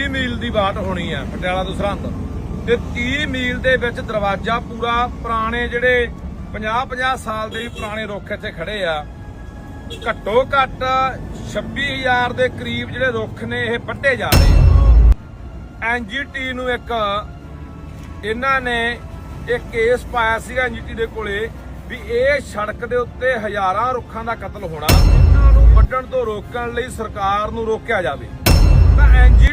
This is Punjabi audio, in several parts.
30 ਮੀਲ ਦੀ ਬਾਟ ਹੋਣੀ ਆ, ਪਟਿਆਲਾ ਤੋਂ ਸਰਹੰਦ। ਤੇ 30 ਮੀਲ ਦੇ ਵਿੱਚ ਦਰਵਾਜ਼ਾ ਪੂਰਾ ਪੁਰਾਣੇ ਜਿਹੜੇ 50 50 ਸਾਲ ਦੇ ਪੁਰਾਣੇ ਰੁੱਖ ਇੱਥੇ ਖੜੇ ਆ। ਘੱਟੋ ਘੱਟ 26000 ਦੇ ਕਰੀਬ ਜਿਹੜੇ ਰੁੱਖ ਨੇ ਇਹ ਵੱਢੇ ਜਾ ਰਹੇ ਆ। ਐਨਜੀਟੀ ਨੂੰ ਇੱਕ ਇਹਨਾਂ ਨੇ ਇੱਕ ਕੇਸ ਪਾਇਆ ਸੀਗਾ ਐਨਜੀਟੀ ਦੇ ਕੋਲੇ ਵੀ ਇਹ ਸੜਕ ਦੇ ਉੱਤੇ ਹਜ਼ਾਰਾਂ ਰੁੱਖਾਂ ਦਾ ਕਤਲ ਹੋਣਾ, ਇਹਨਾਂ ਨੂੰ ਵੱਢਣ ਤੋਂ ਰੋਕਣ ਲਈ ਸਰਕਾਰ ਨੂੰ ਰੋਕਿਆ ਜਾਵੇ। ਤਾਂ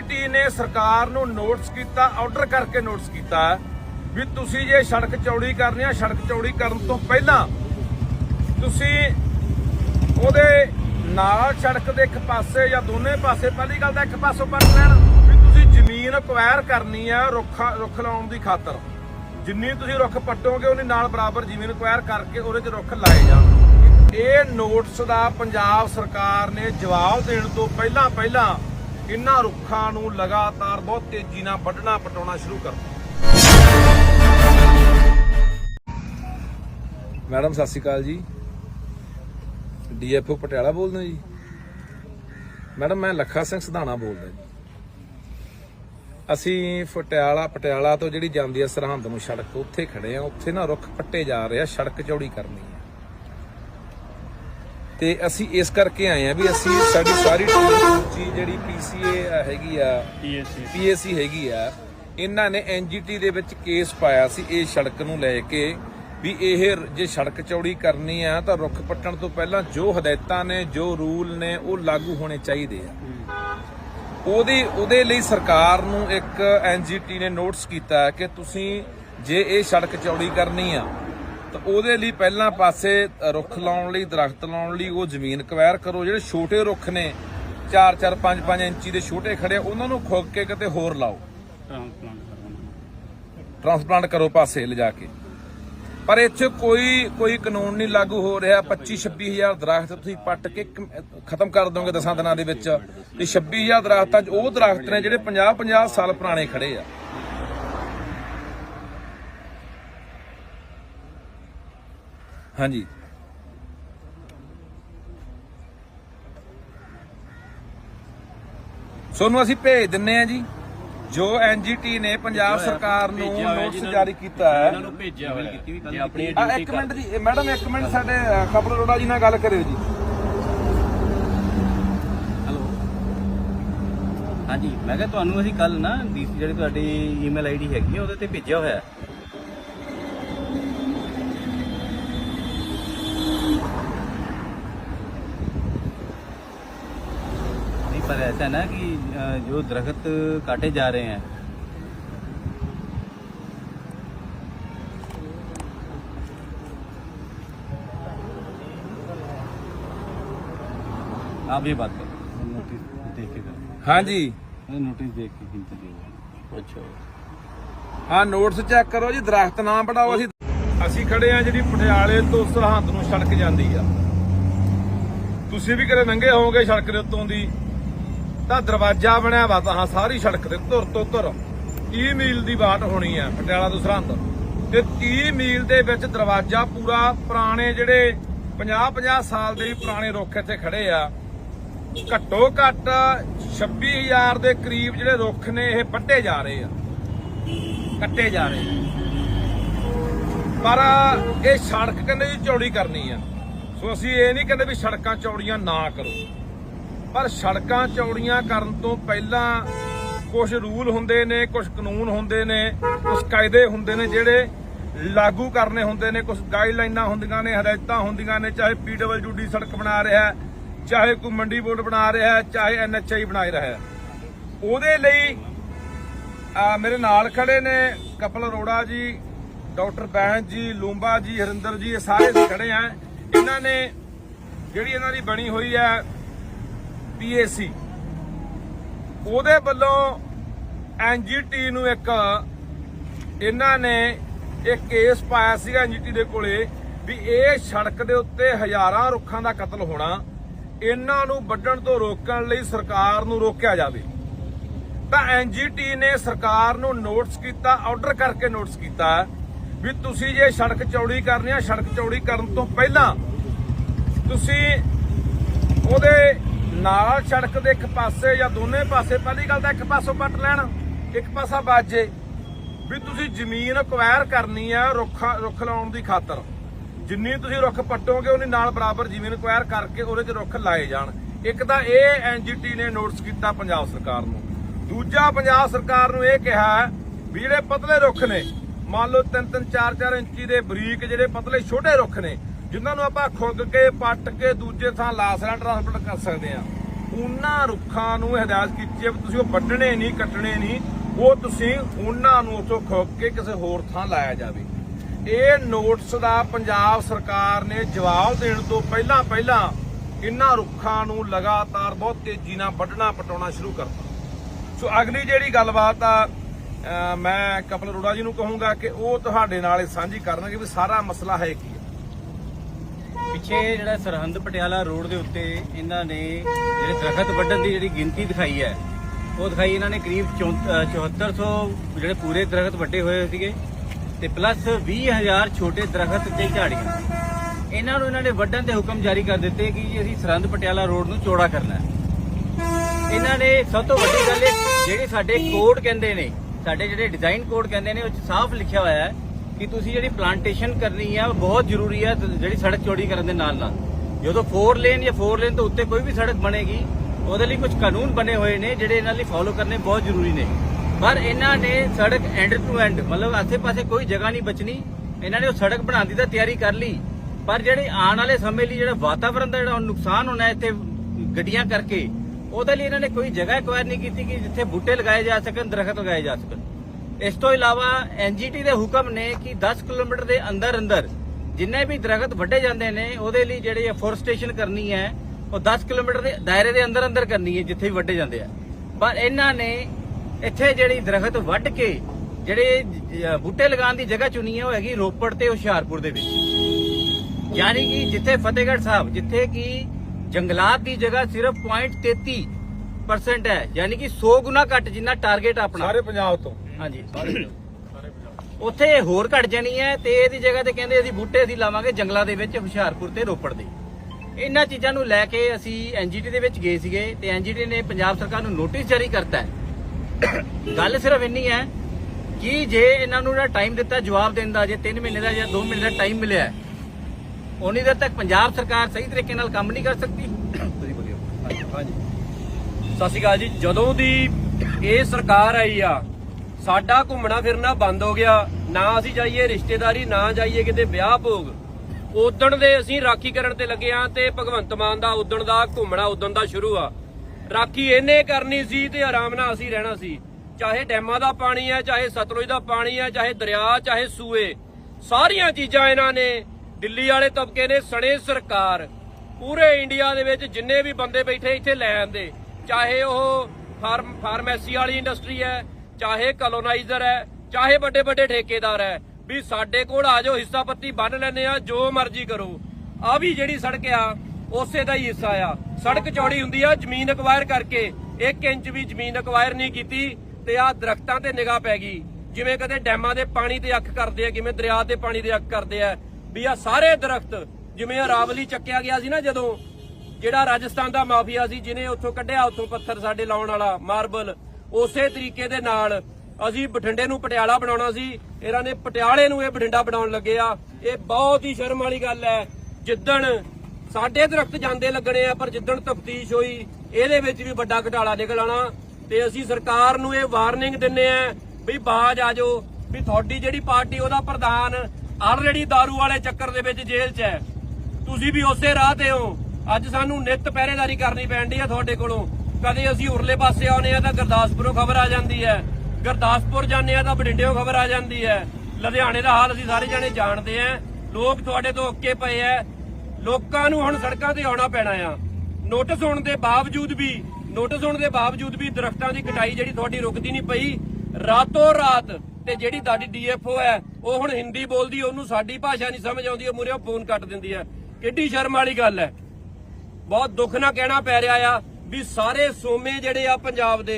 ਐਨਜੀਟੀ ਨੇ ਸਰਕਾਰ ਨੂੰ ਨੋਟਿਸ ਕੀਤਾ, ਆਰਡਰ ਕਰਕੇ ਨੋਟਿਸ ਕੀਤਾ ਵੀ ਤੁਸੀਂ ਜੇ ਸੜਕ ਚੌੜੀ ਕਰਨੀ ਆ, ਸੜਕ ਚੌੜੀ ਕਰਨ ਤੋਂ ਪਹਿਲਾਂ ਤੁਸੀਂ ਉਹਦੇ ਨਾਲ ਸੜਕ ਦੇ ਇੱਕ ਪਾਸੇ ਜਾਂ ਦੋਨੇ ਪਾਸੇ, ਪਹਿਲੀ ਗੱਲ ਤਾਂ ਇੱਕ ਪਾਸੋਂ ਪੱਟ ਲੈਣ ਵੀ ਤੁਸੀਂ ਜ਼ਮੀਨ ਅਕਵਾਇਰ ਕਰਨੀ ਆ ਰੁੱਖ ਰੁੱਖ ਲਾਉਣ ਦੀ ਖਾਤਰ। ਜਿੰਨੀ ਤੁਸੀਂ ਰੁੱਖ ਪੱਟੋਗੇ ਉਹਨੇ ਨਾਲ ਬਰਾਬਰ ਜ਼ਮੀਨ ਅਕਵਾਇਰ ਕਰਕੇ ਉਹਦੇ 'ਚ ਰੁੱਖ ਲਾਏ ਜਾਣ। ਇਹ ਨੋਟਿਸ ਦਾ ਪੰਜਾਬ ਸਰਕਾਰ ਨੇ ਜਵਾਬ ਦੇਣ ਤੋਂ ਪਹਿਲਾਂ ਪਹਿਲਾਂ ਇਹਨਾਂ ਰੁੱਖਾਂ ਨੂੰ ਲਗਾਤਾਰ ਬਹੁਤ ਤੇਜ਼ੀ ਨਾਲ ਵੱਢਣਾ, ਪਟਾਉਣਾ ਸ਼ੁਰੂ ਕਰ ਮੈਡਮ, ਸਤਿ ਸ਼੍ਰੀ ਅਕਾਲ ਜੀ। ਡੀਐਫਓ ਪਟਿਆਲਾ ਬੋਲਦੇ ਜੀ? ਮੈਡਮ, ਮੈਂ ਲੱਖਾ ਸਿੰਘ ਸਧਾਣਾ ਬੋਲਦਾ ਜੀ। ਅਸੀਂ ਪਟਿਆਲਾ ਪਟਿਆਲਾ ਤੋਂ ਜਿਹੜੀ ਜਾਂਦੀ ਹੈ ਸਰਹੰਦ ਨੂੰ ਸੜਕ, ਉੱਥੇ ਖੜੇ ਆ ਉੱਥੇ ਨਾ ਰੁੱਖ ਪੱਟੇ ਜਾ ਰਹੇ ਆ, ਸੜਕ ਚੌੜੀ ਕਰਨੀ ਹੈ ਤੇ ਅਸੀਂ ਇਸ ਕਰਕੇ ਆਏ ਆ ਵੀ ਅਸੀਂ ਸਾਡੀ ਸਾਰੀ ਟੀਮ ਉੱਚੀ ਜਿਹੜੀ ਪੀਸੀਏ ਹੈਗੀ ਆ ਪੀਐਸਸੀ ਪੀਏਸੀ ਹੈਗੀ ਆ ਇਹਨਾਂ ਨੇ ਐਨਜੀਟੀ ਦੇ ਵਿੱਚ ਕੇਸ ਪਾਇਆ ਸੀ ਇਹ ਸੜਕ ਨੂੰ ਲੈ ਕੇ ਵੀ ਇਹ ਜੇ ਸੜਕ ਚੌੜੀ ਕਰਨੀ ਆ ਤਾਂ ਰੁੱਖ ਪੱਟਣ ਤੋਂ ਪਹਿਲਾਂ ਜੋ ਹਦਾਇਤਾਂ ਨੇ ਜੋ ਰੂਲ ਨੇ ਉਹ ਲਾਗੂ ਹੋਣੇ ਚਾਹੀਦੇ ਆ। ਉਹਦੀ ਉਹਦੇ ਲਈ ਸਰਕਾਰ ਨੂੰ ਇੱਕ ਐਨਜੀਟੀ ਨੇ ਨੋਟਿਸ ਕੀਤਾ ਕਿ ਤੁਸੀਂ ਜੇ ਇਹ ਸੜਕ ਚੌੜੀ ਕਰਨੀ ਆ ਤਾਂ ਉਹਦੇ ਲਈ ਪਹਿਲਾਂ ਪਾਸੇ ਰੁੱਖ ਲਾਉਣ ਲਈ ਦਰਖਤ ਲਾਉਣ ਲਈ ਉਹ ਜ਼ਮੀਨ ਕਵੈਰ ਕਰੋ। ਜਿਹੜੇ ਛੋਟੇ ਰੁੱਖ ਨੇ 4 4 5 5 ਇੰਚੀ ਦੇ ਛੋਟੇ ਖੜੇ ਉਹਨਾਂ ਨੂੰ ਖੁੱਗ ਕੇ ਕਿਤੇ ਹੋਰ ਲਾਓ। ਟ੍ਰਾਂਸਪਲਾਂਟ ਕਰੋ ਪਾਸੇ ਲਿਜਾ ਕੇ। ਪਰ ਇੱਥੇ ਕੋਈ ਕੋਈ ਕਾਨੂੰਨ ਨਹੀਂ ਲਾਗੂ ਹੋ ਰਿਹਾ। 25 26000 ਦਰਖਤ ਤੁਸੀਂ ਪੱਟ ਕੇ ਕ- ਖਤਮ ਕਰ ਦੋਗੇ ਦਸਾਂ ਦਿਨਾਂ ਦੇ ਵਿੱਚ। ਤੇ 26000 ਦਰਖਤਾਂ 'ਚ ਉਹ ਦਰਖਤ ਨੇ ਜਿਹੜੇ 50 50 ਸਾਲ ਪੁਰਾਣੇ ਖੜੇ ਆ। ਹਾਂਜੀ। ਸੋਨੂੰ ਅਸੀਂ ਭੇਜ ਦਿੰਨੇ ਆ ਜੀ। ਜੋ ਐਨਜੀਟੀ ਨੇ ਪੰਜਾਬ ਸਰਕਾਰ ਨੂੰ ਨੋਟਿਸ ਜਾਰੀ ਕੀਤਾ ਹੈ। ਇਹਨਾਂ ਨੂੰ ਭੇਜਿਆ ਹੋਇਆ ਜੇ ਆਪਣੀ ਆ ਇੱਕ ਮਿੰਟ ਜੀ ਇਹ ਮੈਡਮ ਇੱਕ ਮਿੰਟ ਸਾਡੇ ਖਬਰ ਰੋੜਾ ਜੀ ਨਾਲ ਗੱਲ ਕਰਿਓ ਜੀ। ਹੈਲੋ ਹਾਂਜੀ ਮੈਂ ਕਿਹਾ ਤੁਹਾਨੂੰ ਅਸੀਂ ਕੱਲ ਨਾ ਡੀਸੀ ਜਿਹੜੀ ਤੁਹਾਡੀ ਈਮੇਲ ਆਈਡੀ ਹੈਗੀ ਆ ਉਹਦੇ ਤੇ ਭੇਜਿਆ ਹੋਇਆ। पर ऐसा है ना कि अ, जो दरख्त काटे जा रहे हैं आप ये बात करो नोटिस देख के करो ਹਾਂਜੀ नोटिस देख के गिनती दी अच्छा ਹਾਂ ਨੋਟਸ ਚੈੱਕ ਕਰੋ ਜੀ ਦਰਖਤ ਨਾ ਪੜਾਓ ਅਸੀਂ ਅਸੀਂ ਖੜੇ ਆ ਜਿਹੜੀ ਪਟਿਆਲੇ ਤੋਂ ਸਰਹੰਦ ਨੂੰ ਸੜਕ ਜਾਂਦੀ ਆ ਤੁਸੀਂ ਵੀ ਕਦੇ ਨੰਗੇ ਹੋਵੋਗੇ ਸੜਕ ਦੇ ਉੱਤੋਂ ਦੀ ਤਾਂ ਦਰਵਾਜ਼ਾ ਬਣਿਆ ਵਾ ਤਾਂ ਸਾਰੀ ਸੜਕ ਤੇ ਧੁਰ ਤੋਂ ਧੁਰ 30 ਮੀਲ ਦੀ ਬਾਟ ਹੋਣੀ ਆ ਪਟਿਆਲਾ ਤੋਂ ਸਰਹੰਦ। ਤੇ 30 ਮੀਲ ਦੇ ਵਿੱਚ ਦਰਵਾਜ਼ਾ ਪੂਰਾ ਪੁਰਾਣੇ ਜਿਹੜੇ 50 50 ਸਾਲ ਦੇ ਪੁਰਾਣੇ ਰੁੱਖ ਇੱਥੇ ਖੜੇ ਆ। ਘੱਟੋ ਘੱਟ 26000 ਦੇ ਕਰੀਬ ਜਿਹੜੇ ਰੁੱਖ ਨੇ ਇਹ ਵੱਢੇ ਜਾ ਰਹੇ ਆ। ਕੱਟੇ ਜਾ ਰਹੇ ਪਰ ਇਹ ਸੜਕ ਕਹਿੰਦੇ ਜੀ ਚੌੜੀ ਕਰਨੀ ਆ। ਸੋ ਅਸੀਂ ਇਹ ਨਹੀਂ ਕਹਿੰਦੇ ਵੀ ਸੜਕਾਂ ਚੌੜੀਆਂ ਨਾ ਕਰੋ। ਪਰ ਸੜਕਾਂ ਚੌੜੀਆਂ ਕਰਨ ਤੋਂ ਪਹਿਲਾਂ ਕੁਝ ਰੂਲ ਹੁੰਦੇ ਨੇ ਕੁਝ ਕਾਨੂੰਨ ਹੁੰਦੇ ਨੇ ਕੁਝ ਕਾਇਦੇ ਹੁੰਦੇ ਨੇ ਜਿਹੜੇ ਲਾਗੂ ਕਰਨੇ ਹੁੰਦੇ ਨੇ ਕੁਝ ਗਾਈਡਲਾਈਨਾਂ ਹੁੰਦੀਆਂ ਨੇ, ਹਦਾਇਤਾਂ ਹੁੰਦੀਆਂ ਨੇ, ਚਾਹੇ ਪੀਡਬਲਯੂਡੀ ਸੜਕ ਬਣਾ ਰਿਹਾ ਚਾਹੇ ਕੋਈ ਮੰਡੀ ਬੋਰਡ ਬਣਾ ਰਿਹਾ ਹੈ, ਚਾਹੇ ਐਨਐਚਆਈ ਬਣਾ ਰਿਹਾ ਉਹਦੇ ਲਈ ਮੇਰੇ ਨਾਲ ਖੜੇ ਨੇ ਕਪਲ ਅਰੋੜਾ ਜੀ, ਡਾਕਟਰ ਬੈਂਸ ਜੀ, ਲੂੰਬਾ ਜੀ, ਹਰਿੰਦਰ ਜੀ, ਇਹ ਸਾਰੇ ਅਸੀਂ ਖੜੇ ਆ। ਇਹਨਾਂ ਨੇ, ਜਿਹੜੀ ਇਹਨਾਂ ਦੀ ਬਣੀ ਹੋਈ ਹੈ ਪੀਏਸੀ ਉਹਦੇ ਵੱਲੋਂ ਐਨਜੀਟੀ ਨੂੰ ਇੱਕ, ਇਹਨਾਂ ਨੇ ਇੱਕ ਕੇਸ ਪਾਇਆ ਸੀਗਾ ਐਨਜੀਟੀ ਦੇ ਕੋਲੇ ਵੀ ਇਹ ਸੜਕ ਦੇ ਉੱਤੇ ਹਜ਼ਾਰਾਂ ਰੁੱਖਾਂ ਦਾ ਕਤਲ ਹੋਣਾ, ਇਹਨਾਂ ਨੂੰ ਵੱਢਣ ਤੋਂ ਰੋਕਣ ਲਈ ਸਰਕਾਰ ਨੂੰ ਰੋਕਿਆ ਜਾਵੇ। ਤਾਂ ਐਨਜੀਟੀ ਨੇ ਸਰਕਾਰ ਨੂੰ ਨੋਟਿਸ ਕੀਤਾ ਆਰਡਰ ਕਰਕੇ ਨੋਟਿਸ ਕੀਤਾ ਵੀ ਤੁਸੀਂ ਜੇ ਸੜਕ ਚੌੜੀ ਕਰਨੀ ਆ, ਸੜਕ ਚੌੜੀ ਕਰਨ ਤੋਂ ਪਹਿਲਾਂ ਤੁਸੀਂ ਉਹਦੇ ਨਾਲ ਸੜਕ ਦੇ ਇੱਕ ਪਾਸੇ ਜਾਂ ਦੋਨੇ ਪਾਸੇ, ਪਹਿਲੀ ਗੱਲ ਤਾਂ ਇੱਕ ਪਾਸੋਂ ਪੱਟ ਲੈਣ, ਇੱਕ ਪਾਸਾ ਬਾਜੇ। ਵੀ ਤੁਸੀਂ ਜ਼ਮੀਨ ਅਕਵਾਇਰ ਕਰਨੀ ਆ ਰੁੱਖਾਂ, ਰੁੱਖ ਲਾਉਣ ਦੀ ਖਾਤਰ। ਜਿੰਨੀ ਤੁਸੀਂ ਰੁੱਖ ਪੱਟੋਗੇ, ਉਨੀ ਨਾਲ ਬਰਾਬਰ ਜ਼ਮੀਨ ਅਕਵਾਇਰ ਕਰਕੇ ਉਹਦੇ 'ਚ ਰੁੱਖ ਲਾਏ ਜਾਣ। ਇੱਕ ਤਾਂ ਇਹ ਐਨਜੀਟੀ ਨੇ ਨੋਟਿਸ ਕੀਤਾ ਪੰਜਾਬ ਸਰਕਾਰ ਨੂੰ। ਦੂਜਾ, ਪੰਜਾਬ ਸਰਕਾਰ ਨੂੰ ਇਹ ਕਿਹਾ ਵੀ ਜਿਹੜੇ ਪਤਲੇ ਰੁੱਖ ਨੇ, ਮੰਨ ਲਓ 3-3 4-4 ਇੰਚੀ ਦੇ ਬਰੀਕ ਜਿਹੜੇ ਪਤਲੇ ਛੋਟੇ ਰੁੱਖ ਨੇ ਜਿਨ੍ਹਾਂ ਨੂੰ ਆਪਾਂ ਖੁੱਗ ਕੇ, ਪੱਟ ਕੇ ਦੂਜੇ ਥਾਂ ਲਾਸਰਾ ਟ੍ਰਾਂਸਪੋਰਟ ਕਰ ਸਕਦੇ ਆ ਉਹਨਾਂ ਰੁੱਖਾਂ ਨੂੰ ਹਦਾਇਤ ਕੀਤੀ ਹੈ ਵੀ ਤੁਸੀਂ ਉਹ ਵੱਢਣੇ ਨਹੀਂ, ਕੱਟਣੇ ਨਹੀਂ। ਉਹ ਤੁਸੀਂ ਉਹਨਾਂ ਨੂੰ ਉੱਥੋਂ ਖੁੱਗ ਕੇ ਕਿਸੇ ਹੋਰ ਥਾਂ ਲਾਇਆ ਜਾਵੇ। ਇਹ ਨੋਟਿਸ ਦਾ ਪੰਜਾਬ ਸਰਕਾਰ ਨੇ ਜਵਾਬ ਦੇਣ ਤੋਂ ਪਹਿਲਾਂ ਪਹਿਲਾਂ ਇਹਨਾਂ ਰੁੱਖਾਂ ਨੂੰ ਲਗਾਤਾਰ ਬਹੁਤ ਤੇਜ਼ੀ ਨਾਲ ਵੱਢਣਾ, ਪਟਾਉਣਾ ਸ਼ੁਰੂ ਕਰਤਾ। ਸੋ ਅਗਲੀ ਜਿਹੜੀ ਗੱਲਬਾਤ ਆ ਮੈਂ ਕਪਲ ਅਰੋੜਾ ਜੀ ਨੂੰ ਕਹੂੰਗਾ ਕਿ ਉਹ ਤੁਹਾਡੇ ਨਾਲ ਇਹ ਸਾਂਝੀ ਕਰਨਗੇ ਵੀ ਸਾਰਾ ਮਸਲਾ ਹੈ ਕੀ। ਪਿੱਛੇ ਜਿਹੜਾ ਸਰਹੰਦ ਪਟਿਆਲਾ ਰੋਡ ਦੇ ਉੱਤੇ ਇਹਨਾਂ ਨੇ ਜਿਹੜੇ ਦਰਖਤ ਵੱਢਣ ਦੀ ਜਿਹੜੀ ਗਿਣਤੀ ਦਿਖਾਈ ਹੈ, ਉਹ ਦਿਖਾਈ ਇਹਨਾਂ ਨੇ ਕਰੀਬ 7400 ਜਿਹੜੇ ਪੂਰੇ ਦਰਖਤ ਵੱਡੇ ਹੋਏ ਸੀਗੇ ਤੇ ਪਲੱਸ 20000 ਛੋਟੇ ਦਰਖਤ ਤੇ ਝਾੜੀਆਂ। ਇਹਨਾਂ ਨੂੰ ਇਹਨਾਂ ਨੇ ਵੱਢਣ ਦੇ ਹੁਕਮ ਜਾਰੀ ਕਰ ਦਿੱਤੇ ਕਿ ਅਸੀਂ ਸਰਹੰਦ ਪਟਿਆਲਾ ਰੋਡ ਨੂੰ ਚੌੜਾ ਕਰਨਾ ਹੈ। ਇਹਨਾਂ ਨੇ ਸਭ ਤੋਂ ਵੱਡੀ ਗੱਲ ਇਹ, ਜਿਹੜੇ ਸਾਡੇ ਕੋਡ ਕਹਿੰਦੇ ਨੇ, ਸਾਡੇ ਜਿਹੜੇ ਡਿਜ਼ਾਈਨ ਕੋਡ ਕਹਿੰਦੇ ਨੇ, ਉਹ 'ਚ ਸਾਫ਼ ਲਿਖਿਆ ਹੋਇਆ ਹੈ ਕਿ ਤੁਸੀਂ ਜਿਹੜੀ ਪਲਾਂਟੇਸ਼ਨ ਕਰਨੀ ਹੈ ਉਹ ਬਹੁਤ ਜ਼ਰੂਰੀ ਹੈ ਜਿਹੜੀ ਸੜਕ ਚੌੜੀ ਕਰਨ ਦੇ ਨਾਲ ਨਾਲ। ਜਦੋਂ 4 ਲੇਨ ਜਾਂ 4 ਲੇਨ ਤੋਂ ਉੱਤੇ ਕੋਈ ਵੀ ਸੜਕ ਬਣੇਗੀ, ਉਹਦੇ ਲਈ ਕੁਝ ਕਾਨੂੰਨ ਬਣੇ ਹੋਏ ਨੇ, ਜਿਹੜੇ ਇਹਨਾਂ ਲਈ ਫਾਲੋ ਕਰਨੇ ਬਹੁਤ ਜ਼ਰੂਰੀ ਨੇ। ਪਰ ਇਹਨਾਂ ਨੇ ਸੜਕ ਐਂਡ ਟੂ ਐਂਡ ਮਤਲਬ ਆਸੇ-ਪਾਸੇ ਕੋਈ ਜਗ੍ਹਾ ਨਹੀਂ ਬਚਣੀ। ਇਹਨਾਂ ਨੇ ਉਹ ਸੜਕ ਬਣਾਉਣ ਦੀ ਤਾਂ ਤਿਆਰੀ ਕਰ ਲਈ। ਪਰ ਜਿਹੜੇ ਆਉਣ ਵਾਲੇ ਸਮੇਂ ਲਈ ਜਿਹੜਾ ਵਾਤਾਵਰਣ ਦਾ ਜਿਹੜਾ ਨੁਕਸਾਨ ਹੋਣਾ ਇੱਥੇ ਗੱਡੀਆਂ ਕਰਕੇ, ਉਹਦੇ ਲਈ ਇਹਨਾਂ ਨੇ ਕੋਈ ਜਗ੍ਹਾ ਐਕਵਾਇਰ ਨਹੀਂ ਕੀਤੀ ਕਿ ਜਿੱਥੇ ਬੂਟੇ ਲਗਾਏ ਜਾ ਸਕਣ, ਦਰਖਤ ਲਗਾਏ ਜਾ ਸਕਣ। ਇਸ ਤੋਂ ਇਲਾਵਾ ਐਨਜੀਟੀ ਦੇ ਹੁਕਮ ਨੇ ਕਿ 10 ਕਿਲੋਮੀਟਰ ਦੇ ਅੰਦਰ ਅੰਦਰ ਜਿੰਨੇ ਵੀ ਦਰਖਤ ਵੱਢੇ ਜਾਂਦੇ ਨੇ, ਉਹਦੇ ਲਈ ਜਿਹੜੀ ਅਫੋਰਸਟੇਸ਼ਨ ਕਰਨੀ ਹੈ, ਉਹ 10 ਕਿਲੋਮੀਟਰ ਦੇ ਦਾਇਰੇ ਦੇ ਅੰਦਰ ਅੰਦਰ ਕਰਨੀ ਹੈ, ਜਿੱਥੇ ਵੀ ਵੱਢੇ ਜਾਂਦੇ ਆ। ਪਰ ਇਹਨਾਂ ਨੇ ਇੱਥੇ ਜਿਹੜੀ ਦਰਖਤ ਵੱਢ ਕੇ ਜਿਹੜੇ ਬੂਟੇ ਲਗਾਉਣ ਦੀ ਜਗ੍ਹਾ ਚੁਣੀ ਹੈ, ਉਹ ਹੈਗੀ ਰੋਪੜ ਤੇ ਹੁਸ਼ਿਆਰਪੁਰ ਦੇ ਵਿੱਚ। ਯਾਨੀ ਕਿ ਜਿੱਥੇ ਫਤਿਹਗੜ੍ਹ ਸਾਹਿਬ, ਜਿੱਥੇ ਕਿ ਜੰਗਲਾਤ ਦੀ ਜਗ੍ਹਾ ਸਿਰਫ 0.33% ਹੈ, ਯਾਨੀ ਕਿ 100 ਗੁਣਾ ਘੱਟ ਜਿੰਨਾ ਟਾਰਗੇਟ ਆਪਣਾ। ਸਾਰੇ ਪੰਜਾਬ ਤੋਂ। ਹਾਂਜੀ ਉੱਥੇ ਹੋਰ ਘਟ ਜਾਣੀ ਹੈ ਤੇ ਇਹਦੀ ਜਗ੍ਹਾ ਤੇ ਕਹਿੰਦੇ ਅਸੀਂ ਬੂਟੇ ਅਸੀਂ ਲਾਵਾਂਗੇ ਜੰਗਲਾਂ ਦੇ ਵਿੱਚ ਹੁਸ਼ਿਆਰਪੁਰ ਤੇ ਰੋਪੜ ਦੇ। ਇਹਨਾਂ ਚੀਜ਼ਾਂ ਨੂੰ ਲੈ ਕੇ ਅਸੀਂ ਐਨਜੀਟੀ ਦੇ ਵਿੱਚ ਗਏ ਸੀਗੇ ਤੇ ਐਨਜੀਟੀ ਨੇ ਪੰਜਾਬ ਸਰਕਾਰ ਨੂੰ ਨੋਟਿਸ ਜਾਰੀ ਕਰਤਾ ਹੈ। ਗੱਲ ਸਿਰਫ ਇੰਨੀ ਹੈ ਕਿ ਜੇ ਇਹਨਾਂ ਨੂੰ ਜਿਹੜਾ ਟਾਈਮ ਦਿੱਤਾ ਜਵਾਬ ਦੇਣ ਦਾ ਜੇ 3 ਮਹੀਨੇ ਦਾ ਜਾਂ 2 ਮਹੀਨੇ ਦਾ ਟਾਈਮ ਮਿਲਿਆ ਹੈ, ਉਨੀ ਦੇਰ ਤੱਕ ਪੰਜਾਬ ਸਰਕਾਰ ਸਹੀ ਤਰੀਕੇ ਨਾਲ ਕੰਮ ਨਹੀਂ ਕਰ ਸਕਦੀ। ਸਤਿ ਸ਼੍ਰੀ ਅਕਾਲ ਜੀ। ਜਦੋਂ ਦੀ ਇਹ ਸਰਕਾਰ ਆਈ ਆ ਸਾਡਾ ਘੁੰਮਣਾ ਫਿਰਨਾ ਬੰਦ ਹੋ ਗਿਆ। ਨਾ ਅਸੀਂ ਜਾਈਏ ਰਿਸ਼ਤੇਦਾਰੀ, ਨਾ ਜਾਈਏ ਕਿਤੇ ਵਿਆਹ ਭੋਗ। ਉਦਣ ਦੇ ਅਸੀਂ ਰਾਖੀ ਕਰਨ ਤੇ ਲੱਗੇ ਆ ਤੇ ਭਗਵੰਤ ਮਾਨ ਦਾ ਉਦਣ ਦਾ ਘੁੰਮਣਾ ਉਦਣ ਦਾ ਸ਼ੁਰੂ ਆ। ਰਾਖੀ ਇਹਨੇ ਕਰਨੀ ਸੀ ਤੇ ਆਰਾਮ ਨਾਲ ਅਸੀਂ ਰਹਿਣਾ ਸੀ। ਚਾਹੇ ਡੈਮਾਂ ਦਾ ਪਾਣੀ ਹੈ, ਚਾਹੇ ਸਤਲੁਜ ਦਾ ਪਾਣੀ ਹੈ, ਚਾਹੇ ਦਰਿਆ, ਚਾਹੇ ਸੂਏ, ਸਾਰੀਆਂ ਚੀਜ਼ਾਂ ਇਹਨਾਂ ਨੇ ਦਿੱਲੀ ਵਾਲੇ ਤਬਕੇ ਨੇ ਸਣੇ ਸਰਕਾਰ। ਪੂਰੇ ਇੰਡੀਆ ਦੇ ਵਿੱਚ ਜਿੰਨੇ ਵੀ ਬੰਦੇ ਬੈਠੇ ਇੱਥੇ ਲੈ ਆਂਦੇ ਚਾਹੇ ਉਹ ਫਾਰਮ, ਫਾਰਮੇਸੀ ਵਾਲੀ ਇੰਡਸਟਰੀ ਹੈ ਚਾਹੇ ਕਲੋਨਾਈਜ਼ਰ ਹੈ, ਚਾਹੇ ਵੱਡੇ ਵੱਡੇ ਠੇਕੇਦਾਰ ਹੈ, ਵੀ ਸਾਡੇ ਕੋਲ ਆ ਜਾਓ, ਹਿੱਸਾ ਪੱਤੀ ਬੰਨ ਲੈਨੇ ਆ ਜੋ ਮਰਜ਼ੀ ਕਰੋ। ਆ ਵੀ ਜਿਹੜੀ ਸੜਕ ਆ, ਉਸੇ ਦਾ ਹੀ ਹਿੱਸਾ ਆ। ਸੜਕ ਚੌੜੀ ਹੁੰਦੀ ਆ, ਜ਼ਮੀਨ ਅਕਵਾਇਰ ਕਰਕੇ 1 ਇੰਚ ਵੀ ਜ਼ਮੀਨ ਅਕਵਾਇਰ ਨਹੀਂ ਕੀਤੀ ਤੇ ਆ ਦਰਖਤਾਂ ਤੇ ਨਿਗਾਹ ਪੈ ਗਈ। ਜਿਵੇਂ ਕਦੇ ਡੈਮਾਂ ਦੇ ਪਾਣੀ ਤੇ ਅੱਖ ਕਰਦੇ ਆ, ਕਿਵੇਂ ਦਰਿਆ ਦੇ ਪਾਣੀ ਦੇ ਅੱਖ ਕਰਦੇ ਆ, ਵੀ ਆ ਸਾਰੇ ਦਰਖਤ, ਜਿਵੇਂ ਰਾਵਲੀ ਚੱਕਿਆ ਗਿਆ ਸੀ ਨਾ ਜਦੋਂ, ਜਿਹੜਾ ਰਾਜਸਥਾਨ ਦਾ ਮਾਫੀਆ ਸੀ, ਜਿਹਨੇ ਉੱਥੋਂ ਕੱਢਿਆ, ਉੱਥੋਂ ਪੱਥਰ ਸਾਡੇ ਲਾਉਣ ਵਾਲਾ, ਮਾਰਬਲ ਉਸੇ ਤਰੀਕੇ ਦੇ ਨਾਲ ਅਸੀਂ ਬਠਿੰਡੇ ਨੂੰ ਪਟਿਆਲਾ ਬਣਾਉਣਾ ਸੀ। ਇਹਨਾਂ ਨੇ ਪਟਿਆਲੇ ਨੂੰ ਇਹ ਬਠਿੰਡਾ ਬਣਾਉਣ ਲੱਗੇ ਆ। ਇਹ ਬਹੁਤ ਹੀ ਸ਼ਰਮ ਵਾਲੀ ਗੱਲ ਹੈ। ਜਿੱਦਣ ਸਾਡੇ ਦਰਖਤ ਜਾਂਦੇ ਲੱਗਣੇ ਆ, ਪਰ ਜਿੱਦਣ ਤਫਤੀਸ਼ ਹੋਈ, ਇਹਦੇ ਵਿੱਚ ਵੀ ਵੱਡਾ ਘਟਾਲਾ ਨਿਕਲ ਆਣਾ ਤੇ ਅਸੀਂ ਸਰਕਾਰ ਨੂੰ ਇਹ ਵਾਰਨਿੰਗ ਦਿੰਨੇ ਆ ਵੀ ਬਾਜ ਆ ਜਾਓ, ਵੀ ਤੁਹਾਡੀ ਜਿਹੜੀ ਪਾਰਟੀ, ਉਹਦਾ ਪ੍ਰਧਾਨ ਆਲਰੇਡੀ दारू ਵਾਲੇ ਚੱਕਰ ਦੇ ਵਿੱਚ ਜੇਲ੍ਹ 'ਚ ਹੈ। ਤੁਸੀਂ ਵੀ ਉਸੇ ਰਾਹ ਤੇ ਹੋ। ਅੱਜ ਸਾਨੂੰ ਨਿਤ ਪਹਿਰੇਦਾਰੀ ਕਰਨੀ ਪੈਂਦੀ ਹੈ ਤੁਹਾਡੇ ਕੋਲੋਂ। ਕਦੇ ਅਸੀਂ ਉਰਲੇ ਪਾਸੇ ਆਉਨੇ ਆ ਤਾਂ ਗੁਰਦਾਸਪੁਰੋਂ ਖਬਰ ਆ ਜਾਂਦੀ ਹੈ। ਗੁਰਦਾਸਪੁਰ ਜਾਂਦੇ ਆ ਤਾਂ ਬਠਿੰਡਿਓਂ ਖਬਰ ਆ ਜਾਂਦੀ ਹੈ। ਲੁਧਿਆਣੇ ਦਾ ਹਾਲ ਅਸੀਂ ਸਾਰੇ ਜਾਣੇ ਜਾਣਦੇ ਆ। ਲੋਕ ਤੁਹਾਡੇ ਤੋਂ ਅੱਕੇ ਪਏ ਆ। ਲੋਕਾਂ ਨੂੰ ਹੁਣ ਸੜਕਾਂ ਤੇ ਆਉਣਾ ਪੈਣਾ ਆ। ਨੋਟਿਸ ਹੋਣ ਦੇ ਬਾਵਜੂਦ ਵੀ, ਨੋਟਿਸ ਹੋਣ ਦੇ ਬਾਵਜੂਦ ਵੀ ਦਰਖਤਾਂ ਦੀ ਕਟਾਈ ਜਿਹੜੀ ਤੁਹਾਡੀ ਰੁਕਦੀ ਨਹੀਂ ਪਈ। ਰਾਤੋਂ ਰਾਤ ਤੇ ਜਿਹੜੀ ਤੁਹਾਡੀ ਡੀਐਫਓ ਹੈ, ਉਹ ਹੁਣ ਹਿੰਦੀ ਬੋਲਦੀ, ਉਹਨੂੰ ਸਾਡੀ ਭਾਸ਼ਾ ਨਹੀਂ ਸਮਝ ਆਉਂਦੀ, ਉਹ ਮੂਰੇ ਫੋਨ ਕੱਟ ਦਿੰਦੀ ਹੈ। ਕਿੱਡੀ ਸ਼ਰਮ ਵਾਲੀ ਗੱਲ ਹੈ। ਬਹੁਤ ਦੁੱਖ ਨਾਲ ਕਹਿਣਾ ਪੈ ਰਿਹਾ ਆ। ਵੀ ਸਾਰੇ ਸੋਮੇ ਜਿਹੜੇ ਆ ਪੰਜਾਬ ਦੇ,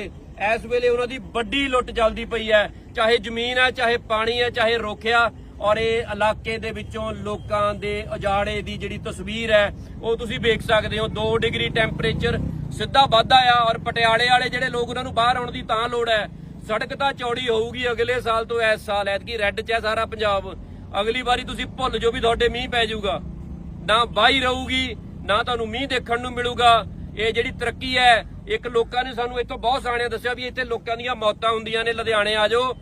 ਇਸ ਵੇਲੇ ਉਹਨਾਂ ਦੀ ਵੱਡੀ ਲੁੱਟ ਚੱਲਦੀ ਪਈ ਹੈ। ਚਾਹੇ ਜ਼ਮੀਨ ਹੈ, ਚਾਹੇ ਪਾਣੀ ਹੈ, ਚਾਹੇ ਰੋਖਿਆ ਔਰ ਇਹ ਇਲਾਕੇ ਦੇ ਵਿੱਚੋਂ ਲੋਕਾਂ ਦੇ ਉਜਾੜੇ ਦੀ ਜਿਹੜੀ ਤਸਵੀਰ ਹੈ, ਉਹ ਤੁਸੀਂ ਵੇਖ ਸਕਦੇ ਹੋ। 2 ਡਿਗਰੀ ਟੈਂਪਰੇਚਰ ਸਿੱਧਾ ਵਾਧਾ ਆ, ਔਰ ਪਟਿਆਲੇ ਵਾਲੇ ਜਿਹੜੇ ਲੋਕ ਉਹਨਾਂ ਨੂੰ ਬਾਹਰ ਆਉਣ ਦੀ ਤਾਂ ਲੋੜ ਹੈ। ਸੜਕ ਤਾਂ ਚੌੜੀ ਹੋਊਗੀ ਅਗਲੇ ਸਾਲ ਤੋਂ ਇਸ ਸਾਲ, ਐਤਕੀ ਰੈੱਡ 'ਚ ਹੈ ਸਾਰਾ ਪੰਜਾਬ। ਅਗਲੀ ਵਾਰੀ ਤੁਸੀਂ ਭੁੱਲ ਜੋ ਵੀ ਤੁਹਾਡੇ ਮੀਂਹ ਪੈ ਜਾਊਗਾ। ਨਾ ਬਾਈ ਰਹੂਗੀ, ਨਾ ਤੁਹਾਨੂੰ ਮੀਂਹ ਦੇਖਣ ਨੂੰ ਮਿਲੂਗਾ। ਇਹ ਜਿਹੜੀ ਤਰੱਕੀ ਹੈ ਇੱਕ ਲੋਕਾਂ ਨੇ ਸਾਨੂੰ ਇੱਥੋਂ ਬਹੁਤ ਸਾਣਿਆ ਦੱਸਿਆ ਵੀ ਇੱਥੇ ਲੋਕਾਂ ਦੀਆਂ ਮੌਤਾਂ ਹੁੰਦੀਆਂ ਨੇ ਲੁਧਿਆਣੇ ਆ ਜਾਓ।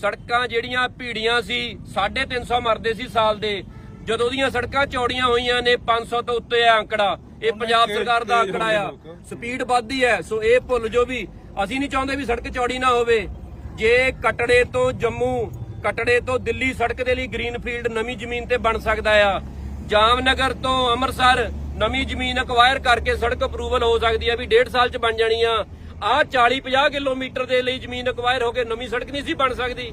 ਸੜਕਾਂ ਜਿਹੜੀਆਂ ਭੀੜੀਆਂ ਸੀ 350 ਮਰਦੇ ਸੀ ਸਾਲ ਦੇ। ਜਦੋਂ ਦੀਆਂ ਸੜਕਾਂ ਚੌੜੀਆਂ ਹੋਈਆਂ ਨੇ 500 ਤੋਂ ਉੱਤੇ ਹੈ ਅੰਕੜਾ ਇਹ ਪੰਜਾਬ ਸਰਕਾਰ ਦਾ ਅੰਕੜਾ ਆ। ਸਪੀਡ ਵੱਧਦੀ ਹੈ ਸੋ ਇਹ ਭੁੱਲ ਜੋ ਵੀ ਅਸੀਂ ਨਹੀਂ ਚਾਹੁੰਦੇ ਵੀ ਸੜਕ ਚੌੜੀ ਨਾ ਹੋਵੇ। ਜੇ ਕਟੜੇ ਤੋਂ ਜੰਮੂ ਕਟੜੇ ਤੋਂ ਦਿੱਲੀ ਸੜਕ ਦੇ ਲਈ ਗ੍ਰੀਨਫੀਲਡ ਨਵੀਂ ਜ਼ਮੀਨ ਤੇ ਬਣ ਸਕਦਾ ਆ। ਜਾਮਨਗਰ ਤੋਂ ਅੰਮ੍ਰਿਤਸਰ ਨਵੀਂ ਜ਼ਮੀਨ ਅਕਵਾਇਰ ਕਰਕੇ ਸੜਕ ਅਪਰੂਵਲ ਹੋ ਸਕਦੀ ਹੈ ਵੀ 1.5 ਸਾਲ ਚ ਬਣ ਜਾਣੀ ਆ। ਆ 40 50 ਕਿਲੋਮੀਟਰ ਦੇ ਲਈ ਜ਼ਮੀਨ ਅਕਵਾਇਰ ਹੋ ਕੇ ਨਵੀਂ ਸੜਕ ਨਹੀਂ ਸੀ ਬਣ ਸਕਦੀ।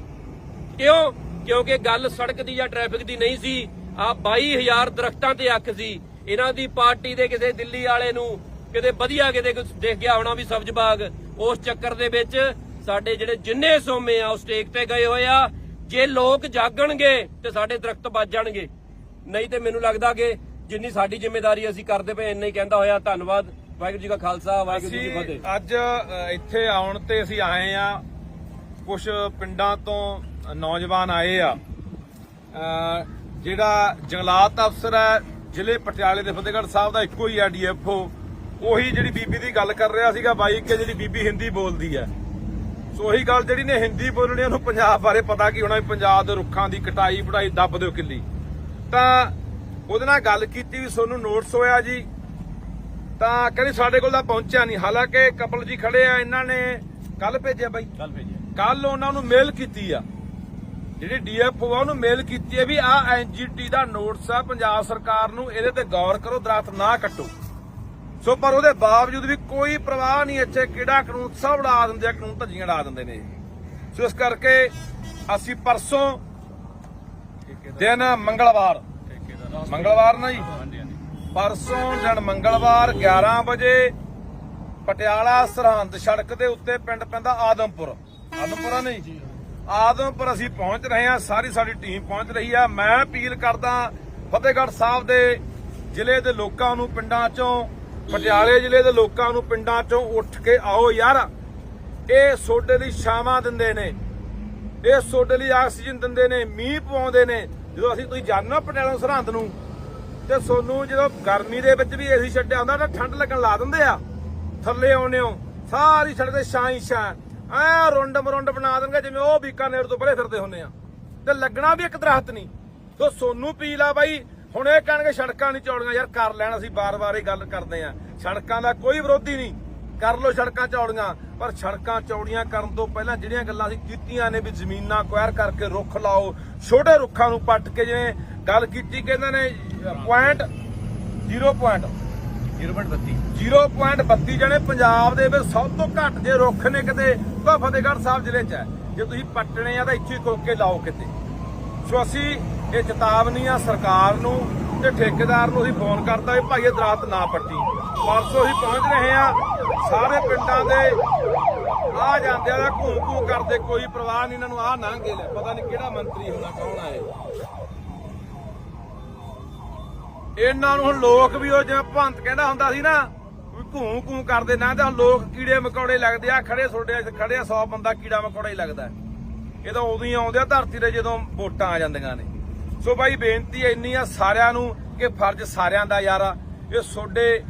ਕਿਉਂ? ਕਿਉਂਕਿ ਗੱਲ ਸੜਕ ਦੀ ਜਾਂ ਟ੍ਰੈਫਿਕ ਦੀ ਨਹੀਂ ਸੀ। ਆ 22000 ਦਰਖਤਾਂ ਤੇ ਅੱਖ ਸੀ। ਇਹਨਾਂ ਦੀ ਪਾਰਟੀ ਦੇ ਕਿਸੇ ਦਿੱਲੀ ਵਾਲੇ ਨੂੰ ਕਿਤੇ ਵਧੀਆ ਕਿਤੇ ਦੇਖ ਗਿਆ ਹੋਣਾ ਵੀ ਸਬਜ਼ ਬਾਗ। ਉਸ ਚੱਕਰ ਦੇ ਵਿੱਚ ਸਾਡੇ ਜਿਹੜੇ ਜਿੰਨੇ ਸੋਮੇ ਆ ਉਹ ਸਟੇਕ ਤੇ ਗਏ ਹੋਏ ਆ। ਜੇ ਲੋਕ ਜਾਗਣਗੇ ਤੇ ਸਾਡੇ ਦਰਖਤ ਬਚ ਜਾਣਗੇ। ਨਹੀਂ ਤੇ ਮੈਨੂੰ ਲੱਗਦਾ ਕਿ ਜਿੰਨੀ ਸਾਡੀ ਜ਼ਿੰਮੇਵਾਰੀ ਅਸੀਂ ਕਰਦੇ ਪਏ ਇੰਨਾ ਹੀ ਕਹਿੰਦਾ ਹੋਇਆ। ਧੰਨਵਾਦ। ਵਾਹਿਗੁਰੂ ਜੀ ਕਾ ਖਾਲਸਾ ਵਾਹਿਗੁਰੂ ਜੀ ਕੀ ਫਤਿਹ। ਅੱਜ ਇੱਥੇ ਆਉਣ ਤੇ ਅਸੀਂ ਆਏ ਆ। ਕੁਝ ਪਿੰਡਾਂ ਤੋਂ ਨੌਜਵਾਨ ਆਏ ਆ। ਜਿਹੜਾ ਜੰਗਲਾਤ ਅਫਸਰ ਹੈ ਜ਼ਿਲ੍ਹੇ ਪਟਿਆਲੇ ਦੇ ਫਤਿਹਗੜ੍ਹ ਸਾਹਿਬ ਦਾ ਇੱਕੋ ਹੀ ਆ ਡੀਐਫਓ ਉਹੀ ਜਿਹੜੀ ਬੀਬੀ ਦੀ ਗੱਲ ਕਰ ਰਿਹਾ ਸੀਗਾ ਬਾਈ ਕਿ ਜਿਹੜੀ ਬੀਬੀ ਹਿੰਦੀ ਬੋਲਦੀ ਹੈ। ਸੋ ਉਹੀ ਗੱਲ ਜਿਹੜੀ ਨੇ ਹਿੰਦੀ ਬੋਲਣੀ ਉਹਨੂੰ ਪੰਜਾਬ ਬਾਰੇ ਪਤਾ ਕੀ ਹੋਣਾ ਵੀ ਪੰਜਾਬ ਦੇ ਰੁੱਖਾਂ ਦੀ ਕਟਾਈ ਵਢਾਈ ਦੱਬ ਦਿਓ ਕਿੱਲੀ। ਤਾਂ ਉਹਦੇ ਨਾਲ ਗੱਲ ਕੀਤੀ ਵੀ ਤੁਹਾਨੂੰ ਨੋਟਿਸ ਹੋਇਆ ਜੀ। ਤਾਂ ਕਹਿੰਦੇ ਸਾਡੇ ਕੋਲ ਤਾਂ ਪਹੁੰਚਿਆ ਨਹੀਂ। ਹਾਲਾਂਕਿ ਕਪਲ ਜੀ ਖੜੇ ਆ ਇਹਨਾਂ ਨੇ ਕੱਲ ਭੇਜਿਆ ਬਾਈ। ਕੱਲ ਭੇਜਿਆ। ਕੱਲ ਉਹਨਾਂ ਨੂੰ ਮੇਲ ਕੀਤੀ ਆ। ਜਿਹੜੀ ਡੀਐਫਓ ਆ ਉਹਨੂੰ ਮੇਲ ਕੀਤੀ ਹੈ ਵੀ ਆ ਐਨਜੀਟੀ ਦਾ ਨੋਟਿਸ ਆ ਪੰਜਾਬ ਸਰਕਾਰ ਨੂੰ ਇਹਦੇ ਤੇ ਗੌਰ ਕਰੋ ਦਰਖਤ ਨਾ ਕੱਟੋ। ਸੋ ਪਰ ਉਹਦੇ ਬਾਵਜੂਦ ਵੀ ਕੋਈ ਪ੍ਰਵਾਹ ਨਹੀਂ ਇੱਥੇ ਕਿਹੜਾ ਕਾਨੂੰਨ ਸਭ ਉਡਾ ਦਿੰਦੇ ਆ ਕਾਨੂੰਨ ਧੱਜੀਆਂ ਉਡਾ ਦਿੰਦੇ ਨੇ। ਸੋ ਇਸ ਕਰਕੇ ਅਸੀਂ ਪਰਸੋਂ ਦਿਨ ਮੰਗਲਵਾਰ ਮੰਗਲਵਾਰ ਨਾ ਜੀ। ਪਰਸੋਂ ਦਿਨ ਮੰਗਲਵਾਰ 11 ਵਜੇ ਪਟਿਆਲਾ ਸਰਹੰਦ ਸੜਕ ਦੇ ਉੱਤੇ ਪਿੰਡ ਪੈਂਦਾ ਆਦਮਪੁਰ। ਆਦਮਪੁਰਾ ਨਹੀਂ? ਆਦਮਪੁਰ ਅਸੀਂ ਪਹੁੰਚ ਰਹੇ ਹਾਂ ਸਾਰੀ ਸਾਡੀ ਟੀਮ ਪਹੁੰਚ ਰਹੀ ਆ। ਮੈਂ ਅਪੀਲ ਕਰਦਾ ਫਤਿਹਗੜ੍ਹ ਸਾਹਿਬ ਦੇ ਜ਼ਿਲ੍ਹੇ ਦੇ ਲੋਕਾਂ ਨੂੰ ਪਿੰਡਾਂ ਚੋਂ ਪਟਿਆਲੇ ਜ਼ਿਲ੍ਹੇ ਦੇ ਲੋਕਾਂ ਨੂੰ ਪਿੰਡਾਂ ਚੋਂ ਉੱਠ ਕੇ ਆਓ ਯਾਰ। ਇਹ ਸੋਡੇ ਲਈ ਛਾਵਾਂ ਦਿੰਦੇ ਨੇ। ਇਹ ਸੋਡੇ ਲਈ ਆਕਸੀਜਨ ਦਿੰਦੇ ਨੇ ਮੀਂਹ ਪਵਾਉਂਦੇ ਨੇ। ਜਦੋਂ ਅਸੀਂ ਤੁਸੀਂ ਜਾਣੋ ਪਟਿਆਲਾ ਸਰਹੰਦ ਨੂੰ, ਤੇ ਸੋਨੂੰ ਜਦੋਂ ਗਰਮੀ ਦੇ ਵਿੱਚ ਵੀ ਏਸੀ ਛੱਡਿਆ ਹੁੰਦਾ, ਤਾਂ ਠੰਡ ਲੱਗਣ ਲਾ ਦਿੰਦੇ ਆ। ਥੱਲੇ ਆਉਨੇ ਹੋ, ਸਾਰੀ ਸੜਕ ਤੇ ਛਾਂ ਹੀ ਛਾਂ। ਐ ਰੁੰਡ ਮਰੁੰਡ ਬਣਾ ਦੇਣਗੇ, ਜਿਵੇਂ ਉਹ ਬੀਕਾਨੇਰ ਤੋਂ ਪਰੇ ਫਿਰਦੇ ਹੁੰਨੇ ਆ। ਤੇ ਲੱਗਣਾ ਵੀ ਇੱਕ ਦਰਖਤ ਨਹੀਂ। ਤੋ ਸੋਨੂੰ ਪੀ ਲਾ ਬਾਈ, ਹੁਣ ਇਹ ਕਹਿਣਗੇ ਸੜਕਾਂ ਨਹੀਂ ਚੌੜੀਆਂ। ਯਾਰ ਕਰ ਲੈਣ, ਅਸੀਂ ਬਾਰ-ਬਾਰ ਇਹ ਗੱਲ ਕਰਦੇ ਆ। ਸੜਕਾਂ ਦਾ ਕੋਈ ਵਿਰੋਧੀ ਨਹੀਂ। ਕਰ ਲੋ ਸੜਕਾਂ ਚੌੜੀਆਂ। ਪਰ ਸੜਕਾਂ ਚੌੜੀਆਂ ਕਰਨ ਤੋਂ ਪਹਿਲਾਂ ਜਿਹੜੀਆਂ ਗੱਲਾਂ ਅਸੀਂ ਕੀਤੀਆਂ ਨੇ ਵੀ ਜ਼ਮੀਨਾਂ ਕੁਐਰ ਕਰਕੇ ਰੁੱਖ ਲਾਓ ਛੋਟੇ ਰੁੱਖਾਂ ਨੂੰ ਪੱਟ ਕੇ ਜਿਵੇਂ ਗੱਲ ਕੀਤੀ ਕਹਿੰਦੇ ਨੇ ਪੁਆਇੰਟ 0 ਪੁਆਇੰਟ 0.32 0.32 ਜਣੇ ਪੰਜਾਬ ਦੇ ਵਿੱਚ ਸਭ ਤੋਂ ਘੱਟ ਜੇ ਰੁੱਖ ਨੇ ਕਿਤੇ ਉਹ ਫਤਿਹਗੜ੍ਹ ਸਾਹਿਬ ਜ਼ਿਲ੍ਹੇ 'ਚ ਹੈ। ਜੇ ਤੁਸੀਂ ਪੱਟਣੇ ਆ ਤਾਂ ਇੱਥੇ ਹੀ ਕੋਕ ਕੇ ਲਾਓ ਕਿਤੇ। ਸੋ ਅਸੀਂ ਇਹ ਚੇਤਾਵਨੀ ਆ ਸਰਕਾਰ ਨੂੰ ਤੇ ਠੇਕੇਦਾਰ ਨੂੰ ਅਸੀਂ ਫੋਨ ਕਰਦਾ ਵੀ ਭਾਈ ਇਹ ਦਰਖਤ ਨਾ ਪੱਟੀ। ਪਰਸੋਂ ਅਸੀਂ ਪਹੁੰਚ ਰਹੇ ਆ ਸਾਰੇ ਪਿੰਡਾਂ ਦੇ ਆ ਜਾਂਦੇ ਆ ਘੂੰ ਘੂੰ ਕਰਦੇ ਕੋਈ ਪ੍ਰਵਾਹ ਨਹੀਂ, ਇਹਨਾਂ ਨੂੰ ਆ ਲੰਘੇ ਲੈ। ਪਤਾ ਨਹੀਂ ਕਿਹੜਾ ਮੰਤਰੀ ਹੋਣਾ ਕੌਣ ਆਏ ਇਹਨਾਂ ਨੂੰ ਹੁਣ ਲੋਕ ਵੀ ਉਹ ਜਿਵੇਂ ਭੰਤ ਕਹਿੰਦਾ ਹੁੰਦਾ ਸੀ ਨਾ, ਵੀ ਘੂੰ ਘੂੰ ਕਰਦੇ, ਨਾ ਤਾਂ ਲੋਕ ਕੀੜੇ ਮਕੌੜੇ ਲੱਗਦੇ ਆ ਖੜੇ ਛੋਡੇ ਖੜੇ ਆ 100 ਬੰਦਾ ਕੀੜਾ ਮਕੌੜਾ ਹੀ ਲੱਗਦਾ। ਇਹ ਤਾਂ ਉਦੋਂ ਹੀ ਆਉਂਦੇ ਆ, ਧਰਤੀ ਤੇ ਜਦੋਂ ਵੋਟਾਂ ਆ ਜਾਂਦੀਆਂ ਨੇ। ਸੋ ਬਾਈ, ਬੇਨਤੀ ਇੰਨੀ ਆ ਸਾਰਿਆਂ ਨੂੰ ਕਿ ਫਰਜ਼ ਸਾਰਿਆਂ ਦਾ ਯਾਰ ਇਹ ਛੋਡੇ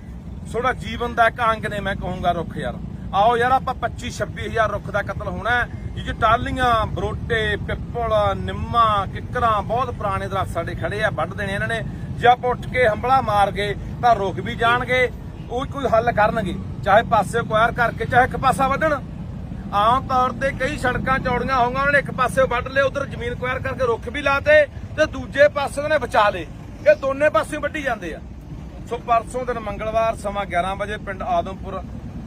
ਛੋੜਾ ਜੀਵਨ ਦਾ ਇੱਕ ਅੰਗ ਨੇ, ਮੈਂ ਕਹੂੰਗਾ ਰੁੱਖ ਯਾਰ। ਆਓ ਯਾਰ, ਆਪਾਂ 25 26000 ਰੁੱਖ ਦਾ ਕਤਲ ਹੋਣਾ ਜਿਹ ਟਾਲੀਆਂ ਬਰੋਟੇ, ਪਿੱਪਲ, ਨਿੰਮਾਂ, ਕਿੱਕਰਾਂ, ਬਹੁਤ ਪੁਰਾਣੇ ਦਰਖਤ ਸਾਡੇ ਖੜੇ ਆ, ਵੱਢ ਦੇਣੇ ਇਹਨਾਂ ਨੇ। ਜੇ ਆਪਾਂ ਉੱਠ ਕੇ ਹੰਬਲਾ ਮਾਰ ਗਏ, ਤਾਂ ਰੁਕ ਵੀ ਜਾਣਗੇ, ਉਹ ਕੋਈ ਹੱਲ ਕਰਨਗੇ। ਚਾਹੇ ਪਾਸੇ ਕੁਆਰ ਕਰਕੇ, ਚਾਹੇ ਇੱਕ ਪਾਸਾ ਵੱਢਣ। ਆਮ ਤੌਰ ਤੇ ਕਈ ਸੜਕਾਂ ਚੌੜੀਆਂ ਹੋਣਗੀਆਂ ਉਹਨਾਂ ਨੇ ਇੱਕ ਪਾਸੇ ਵੱਢ ਲਏ, ਉਧਰ ਜ਼ਮੀਨ ਕੁਆਰ ਕਰਕੇ ਰੁੱਖ ਵੀ ਲਾਤੇ ਤੇ ਦੂਜੇ ਪਾਸੇ ਉਹਨੇ ਬਚਾ ਲਏ। ਇਹ ਦੋਨੇ ਪਾਸੇ ਵੱਢੀ ਜਾਂਦੇ ਆ। ਸੋ ਪਰਸੋਂ ਦਿਨ ਮੰਗਲਵਾਰ ਸਮਾਂ 11 ਵਜੇ ਪਿੰਡ ਆਦਮਪੁਰ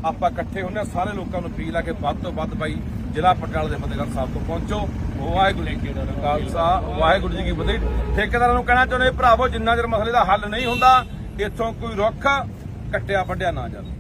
ਆਪਾਂ ਇਕੱਠੇ ਹੁੰਨੇ ਹਾਂ। ਸਾਰੇ ਲੋਕਾਂ ਨੂੰ ਅਪੀਲ ਆ ਕਿ ਵੱਧ ਤੋਂ ਵੱਧ ਬਾਈ ਜ਼ਿਲ੍ਹਾ ਪਟਿਆਲਾ ਦੇ ਫਤਿਹਗੜ੍ਹ ਸਾਹਿਬ ਤੋਂ ਪਹੁੰਚੋ ਵਾਹਿਗੁਰੂ ਜੀ ਕੀ ਖਾਲਸਾ, ਵਾਹਿਗੁਰੂ ਜੀ ਕੀ ਫਤਿਹ ਠੇਕੇਦਾਰਾਂ ਨੂੰ ਕਹਿਣਾ ਚਾਹੁੰਦੇ ਭਰਾਵੋ, ਜਿੰਨਾ ਚਿਰ ਮਸਲੇ ਦਾ ਹੱਲ ਨਹੀਂ ਹੁੰਦਾ, ਇੱਥੋਂ ਕੋਈ ਰੁੱਖ ਕੱਟਿਆ ਵੱਢਿਆ ਨਾ ਜਾਵੇ